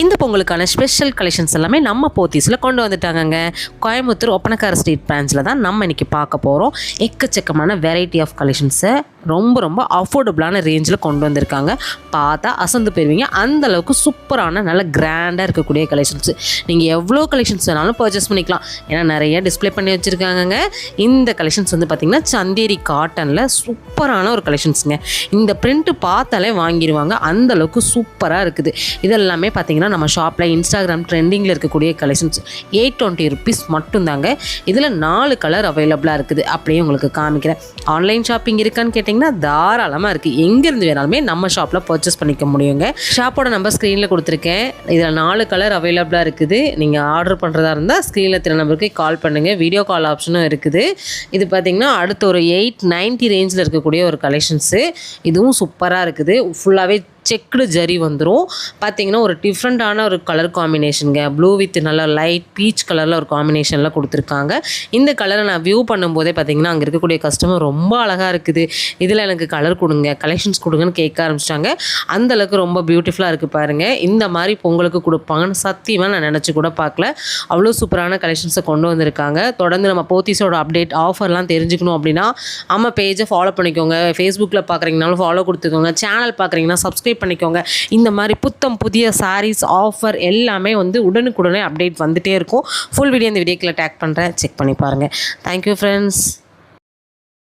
இந்த பொங்கலுக்கான special collections எல்லாமே நம்ம போத்தீஸில் கொண்டு வந்துட்டாங்கங்க. கோயம்புத்தூர் ஒப்பனக்கார ஸ்ட்ரீட் பிரான்ச்சில் தான் நம்ம இன்றைக்கி பார்க்க போகிறோம் எக்கச்சக்கமான வெரைட்டி ஆஃப் கலெக்ஷன்ஸை ரொம்ப ரொம்ப அஃபோர்டபுளான ரேஞ்சில் கொண்டு வந்திருக்காங்க. பார்த்தா அசந்து போயிருவீங்க. அந்த அளவுக்கு சூப்பரான நல்ல கிராண்டாக இருக்கக்கூடிய கலெக்ஷன்ஸ் நீங்கள் எவ்வளோ கலெக்ஷன்ஸ் வேணாலும் பர்ச்சேஸ் பண்ணிக்கலாம். ஏன்னா நிறைய டிஸ்ப்ளே பண்ணி வச்சுருக்காங்க இந்த கலெக்ஷன்ஸ் வந்து பார்த்திங்கன்னா சந்தேரி காட்டனில் சூப்பரான ஒரு கலெக்ஷன்ஸுங்க இந்த பிரிண்ட்டு பார்த்தாலே வாங்கிடுவாங்க அந்த அளவுக்கு சூப்பராக இருக்குது. இதெல்லாமே பார்த்தீங்கன்னா நம்ம ஷாப்பில் இன்ஸ்டாகிராம் ட்ரெண்டிங்கில் இருக்கக்கூடிய கலெக்ஷன்ஸ் எயிட் டுவெண்ட்டி ருபீஸ் மட்டும்தாங்க. இதில் நாலு கலர் அவைலபிளாக இருக்குது. அப்படியே உங்களுக்கு காமிக்கிறேன். ஆன்லைன் ஷாப்பிங் இருக்கான்னு பார்த்தீங்கன்னா தாராளமாக இருக்குது எங்கேருந்து வேணாலுமே நம்ம ஷாப்பில் பர்ச்சேஸ் பண்ணிக்க முடியுங்க. ஷாப்போட நம்பர் ஸ்க்ரீனில் கொடுத்துருக்கேன். இதில் நாலு கலர் அவைலபிளாக இருக்குது. நீங்கள் ஆர்டர் பண்ணுறதா இருந்தால் ஸ்க்ரீனில் திரு நம்பருக்கு கால் பண்ணுங்கள் வீடியோ கால் ஆப்ஷனும் இருக்குது. இது பார்த்திங்கன்னா அடுத்த ஒரு எயிட் நைன்ட்டி ரேஞ்சில் இருக்கக்கூடிய ஒரு கலெக்ஷன்ஸு இதுவும் சூப்பராக இருக்குது. ஃபுல்லாகவே செக்குடு ஜரி வந்துடும் பார்த்தீங்கன்னா ஒரு டிஃப்ரெண்ட்டான ஒரு கலர் காம்பினேஷனுங்க ப்ளூ வித் நல்லா லைட் பீச் கலரில் ஒரு காம்பினேஷனில் கொடுத்துருக்காங்க. இந்த கலரை நான் வியூ பண்ணும்போதே பார்த்தீங்கன்னா அங்கே இருக்கக்கூடிய கஸ்டமர் ரொம்ப அழகாக இருக்குது. இதில் எனக்கு கலர் கொடுங்க கலெக்ஷன்ஸ் கொடுங்கன்னு கேட்க ஆரம்பிச்சிட்டாங்க. அந்த அளவுக்கு ரொம்ப பியூட்டிஃபுல்லாக இருக்குது பாருங்கள் இந்த மாதிரி பொங்கலுக்கு கொடுப்பாங்கன்னு சத்தியமாக நான் நினச்சி கூட பார்க்கல அவ்வளோ சூப்பரான கலெக்ஷன்ஸை கொண்டு வந்திருக்காங்க. தொடர்ந்து நம்ம போத்தீஸோட அப்டேட் ஆஃபர்லாம் தெரிஞ்சுக்கணும் அப்படின்னா நம்ம பேஜை ஃபாலோ பண்ணிக்கோங்க. ஃபேஸ்புக்கில் பார்க்குறீங்கனாலும் ஃபாலோ கொடுத்துக்கோங்க. சேனல் பார்க்குறீங்கன்னா சப்ஸ்கிரைப் பண்ணிக்கோங்க. இந்த மாதிரி புத்தம் புதிய சாரீஸ் ஆஃபர் எல்லாமே வந்து உடனுக்குடனே அப்டேட் வந்துகிட்டே இருக்கும். ஃபுல் வீடியோ இந்த வீடியோக்கில் டேக் பண்ணுறேன் செக் பண்ணி பாருங்கள் தேங்க்யூ ஃப்ரெண்ட்ஸ்